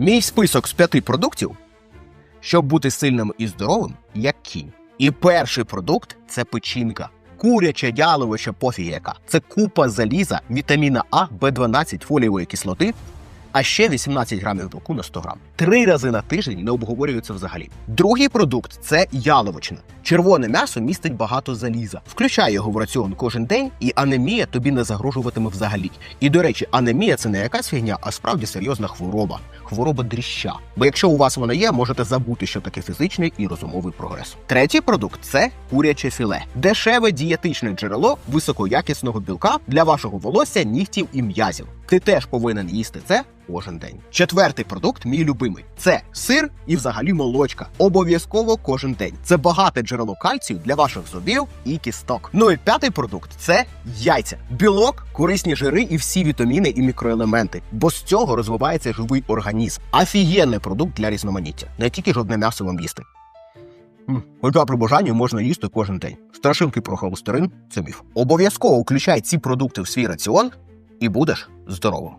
Мій список з п'яти продуктів, щоб бути сильним і здоровим, як кінь. І перший продукт це печінка. Куряче яловище пофіг яка. Це купа заліза, вітаміна А, в 12 фолієвої кислоти, а ще 18 грамів білку на 100 грам. Три рази на тиждень не обговорюється взагалі. Другий продукт це яловичина. Червоне м'ясо містить багато заліза. Включай його в раціон кожен день, і анемія тобі не загрожуватиме взагалі. І до речі, анемія це не якась фігня, а справді серйозна хвороба. Хвороба дріща. Бо якщо у вас вона є, можете забути, що таке фізичний і розумовий прогрес. Третій продукт це куряче філе, дешеве дієтичне джерело високоякісного білка для вашого волосся, нігтів і м'язів. Ти теж повинен їсти це кожен день. Четвертий продукт, мій любимий, це сир і взагалі молочка. Обов'язково кожен день. Це багате джерело кальцію для ваших зубів і кісток. Ну і п'ятий продукт це яйця, білок, корисні жири і всі вітаміни і мікроелементи. Бо з цього розвивається живий організм. Офігенний продукт для різноманіття. Не тільки жодне м'ясо вам їсти. Хоча при бажанні можна їсти кожен день. Страшилки про холестерин це міф. Обов'язково включай ці продукти в свій раціон і будеш здоровим.